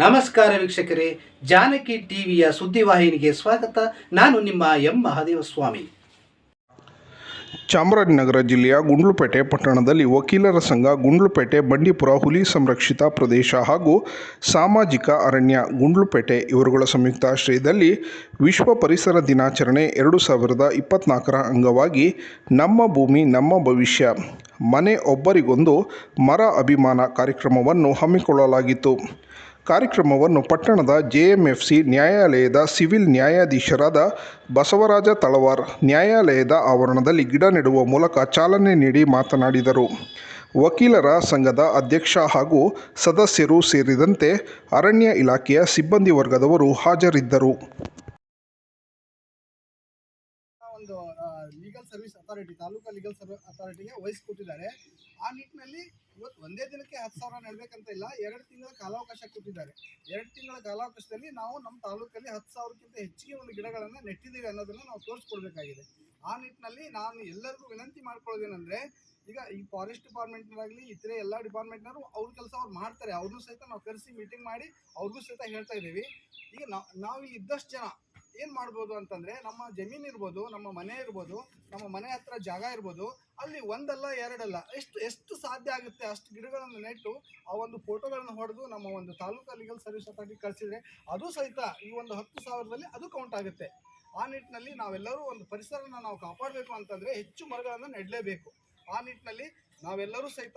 ನಮಸ್ಕಾರ ವೀಕ್ಷಕರೇ, ಜಾನಕಿ ಟಿವಿಯ ಸುದ್ದಿವಾಹಿನಿಗೆ ಸ್ವಾಗತ. ನಾನು ನಿಮ್ಮ ಎಂ. ಮಹಾದೇವ ಸ್ವಾಮಿ ಚಾಮರಾಜನಗರ ಜಿಲ್ಲೆಯ ಗುಂಡ್ಲುಪೇಟೆ ಪಟ್ಟಣದಲ್ಲಿ ವಕೀಲರ ಸಂಘ ಗುಂಡ್ಲುಪೇಟೆ, ಬಂಡೀಪುರ, ಹುಲಿ ಸಂರಕ್ಷಿತ ಪ್ರದೇಶ ಹಾಗೂ ಸಾಮಾಜಿಕ ಅರಣ್ಯ ಗುಂಡ್ಲುಪೇಟೆ ಇವರುಗಳ ಸಂಯುಕ್ತ ಆಶ್ರಯದಲ್ಲಿ ವಿಶ್ವ ಪರಿಸರ ದಿನಾಚರಣೆ ಎರಡು ಸಾವಿರದ ಇಪ್ಪತ್ತ್ನಾಲ್ಕರ ಅಂಗವಾಗಿ ನಮ್ಮ ಭೂಮಿ, ನಮ್ಮ ಭವಿಷ್ಯ, ಮನೆ ಒಬ್ಬರಿಗೊಂದು ಮರ ಅಭಿಮಾನ ಕಾರ್ಯಕ್ರಮವನ್ನು ಹಮ್ಮಿಕೊಳ್ಳಲಾಗಿತ್ತು. ಕಾರ್ಯಕ್ರಮವನ್ನು ಪಟ್ಟಣದ ಜೆಎಂಎಫ್ಸಿ ನ್ಯಾಯಾಲಯದ ಸಿವಿಲ್ ನ್ಯಾಯಾಧೀಶರಾದ ಬಸವರಾಜ ತಳವಾರ್ ನ್ಯಾಯಾಲಯದ ಆವರಣದಲ್ಲಿ ಗಿಡ ನೆಡುವ ಮೂಲಕ ಚಾಲನೆ ನೀಡಿ ಮಾತನಾಡಿದರು. ವಕೀಲರ ಸಂಘದ ಅಧ್ಯಕ್ಷ ಹಾಗೂ ಸದಸ್ಯರು ಸೇರಿದಂತೆ ಅರಣ್ಯ ಇಲಾಖೆಯ ಸಿಬ್ಬಂದಿ ವರ್ಗದವರು ಹಾಜರಿದ್ದರು. ಒಂದು legal service authority taluka legal service ಅಥಾರಿಟಿಗೆ ವಹಿಸಿಕೊಟ್ಟಿದ್ದಾರೆ. ಆ ನಿಟ್ಟಿನಲ್ಲಿ ಇವತ್ತು ಒಂದೇ ದಿನಕ್ಕೆ ಹತ್ತು ಸಾವಿರ ನೆಡಬೇಕಂತ ಇಲ್ಲ, ಎರಡು ತಿಂಗಳ ಕಾಲಾವಕಾಶ ಕೊಟ್ಟಿದ್ದಾರೆ. ಎರಡು ತಿಂಗಳ ಕಾಲಾವಕಾಶದಲ್ಲಿ ನಾವು ನಮ್ಮ ತಾಲೂಕಲ್ಲಿ ಹತ್ತು ಸಾವಿರಕ್ಕಿಂತ ಹೆಚ್ಚಿಗೆ ಒಂದು ಗಿಡಗಳನ್ನು ನೆಟ್ಟಿದ್ದೀವಿ ಅನ್ನೋದನ್ನು ನಾವು ತೋರಿಸ್ಕೊಡ್ಬೇಕಾಗಿದೆ. ಆ ನಿಟ್ಟಿನಲ್ಲಿ ನಾನು ಎಲ್ಲರಿಗೂ ವಿನಂತಿ ಮಾಡ್ಕೊಳ್ಳೋದೇನೆಂದರೆ, ಈಗ ಈ ಫಾರೆಸ್ಟ್ ಡಿಪಾರ್ಟ್ಮೆಂಟ್ನಾಗಲಿ ಇತರೆ ಎಲ್ಲ ಡಿಪಾರ್ಟ್ಮೆಂಟ್ನವರು ಅವ್ರ ಕೆಲಸ ಅವ್ರು ಮಾಡ್ತಾರೆ. ಅವ್ರನ್ನೂ ಸಹಿತ ನಾವು ಕರೆಸಿ ಮೀಟಿಂಗ್ ಮಾಡಿ ಅವ್ರಿಗೂ ಸಹಿತ ಹೇಳ್ತಾ ಇದ್ದೀವಿ. ಈಗ ನಾವು ನಾವು ಇಲ್ಲಿ ಇದ್ದಷ್ಟು ಜನ ಏನು ಮಾಡ್ಬೋದು ಅಂತಂದ್ರೆ ನಮ್ಮ ಜಮೀನು ಇರ್ಬೋದು, ನಮ್ಮ ಮನೆ ಇರ್ಬೋದು, ನಮ್ಮ ಮನೆ ಹತ್ರ ಜಾಗ ಇರ್ಬೋದು, ಅಲ್ಲಿ ಒಂದಲ್ಲ ಎರಡಲ್ಲ, ಎಷ್ಟು ಎಷ್ಟು ಸಾಧ್ಯ ಆಗುತ್ತೆ ಅಷ್ಟು ಗಿಡಗಳನ್ನು ನೆಟ್ಟು ಆ ಒಂದು ಫೋಟೋಗಳನ್ನು ಹೊಡೆದು ನಮ್ಮ ಒಂದು ತಾಲೂಕಾ ಲೀಗಲ್ ಸರ್ವಿಸ್ ಅಥಾರಿಟಿ ಕಳಿಸಿದ್ರೆ ಅದು ಸಹಿತ ಈ ಒಂದು ಹತ್ತು ಸಾವಿರದಲ್ಲಿ ಅದು ಕೌಂಟ್ ಆಗುತ್ತೆ. ಆ ನಿಟ್ಟಿನಲ್ಲಿ ನಾವೆಲ್ಲರೂ ಒಂದು ಪರಿಸರನ ನಾವು ಕಾಪಾಡಬೇಕು ಅಂತಂದ್ರೆ ಹೆಚ್ಚು ಮರಗಳನ್ನು ನೆಡಲೇಬೇಕು. ಆ ನಿಟ್ಟಿನಲ್ಲಿ ನಾವೆಲ್ಲರೂ ಸಹಿತ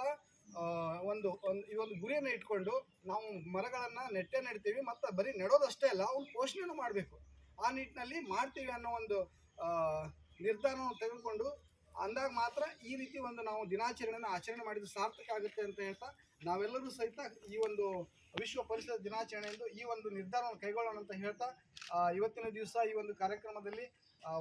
ಒಂದು ಒಂದು, ಈ ಒಂದು ಗುರಿಯನ್ನು ಇಟ್ಕೊಂಡು ನಾವು ಮರಗಳನ್ನು ನೆಟ್ಟೆ ನೆಡ್ತೀವಿ, ಮತ್ತು ಬರೀ ನೆಡೋದಷ್ಟೇ ಅಲ್ಲ, ಅವ್ನು ಪೋಷಣೆನೂ ಮಾಡಬೇಕು. ಆ ನಿಟ್ಟಿನಲ್ಲಿ ಮಾಡ್ತೀವಿ ಅನ್ನೋ ಒಂದು ನಿರ್ಧಾರವನ್ನು ತೆಗೆದುಕೊಂಡು ಅಂದಾಗ ಮಾತ್ರ ಈ ರೀತಿ ಒಂದು ನಾವು ದಿನಾಚರಣೆಯನ್ನು ಆಚರಣೆ ಮಾಡಿದ್ರೆ ಸಾರ್ಥಕ ಆಗುತ್ತೆ ಅಂತ ಹೇಳ್ತಾ ನಾವೆಲ್ಲರೂ ಸಹಿತ ಈ ಒಂದು ವಿಶ್ವ ಪರಿಸರ ದಿನಾಚರಣೆ ಎಂದು ಈ ಒಂದು ನಿರ್ಧಾರವನ್ನು ಕೈಗೊಳ್ಳೋಣ ಅಂತ ಹೇಳ್ತಾ ಇವತ್ತಿನ ದಿವಸ ಈ ಒಂದು ಕಾರ್ಯಕ್ರಮದಲ್ಲಿ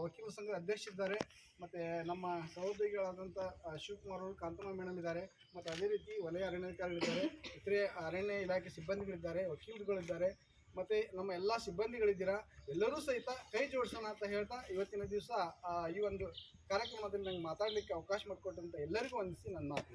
ವಕೀಲ ಸಂಘದ ಅಧ್ಯಕ್ಷರಿದ್ದಾರೆ. ಮತ್ತು ನಮ್ಮ ಸಹೋದ್ಯೋಗಿಗಳಾದಂಥ ಶಿವಕುಮಾರ್ ಅವರು ಕಾಂತಮ್ಮ ಮೇಡಮ್ ಇದ್ದಾರೆ ಮತ್ತು ಅದೇ ರೀತಿ ವಲಯ ಅರಣ್ಯಾಧಿಕಾರಿಗಳಿದ್ದಾರೆ. ಇತರೆ ಅರಣ್ಯ ಇಲಾಖೆ ಸಿಬ್ಬಂದಿಗಳಿದ್ದಾರೆ, ವಕೀಲರುಗಳಿದ್ದಾರೆ. ಮತ್ತೆ ನಮ್ಮ ಎಲ್ಲ ಸಿಬ್ಬಂದಿಗಳಿದ್ದೀರಾ, ಎಲ್ಲರೂ ಸಹಿತ ಕೈ ಜೋಡಿಸೋಣ ಅಂತ ಹೇಳ್ತಾ ಇವತ್ತಿನ ದಿವಸ ಈ ಒಂದು ಕಾರ್ಯಕ್ರಮದಲ್ಲಿ ನಂಗೆ ಮಾತಾಡಲಿಕ್ಕೆ ಅವಕಾಶ ಮಾಡಿಕೊಟ್ಟಂತ ಎಲ್ಲರಿಗೂ ಒಂದಿಸಿ ನನ್ನ ಮಾತು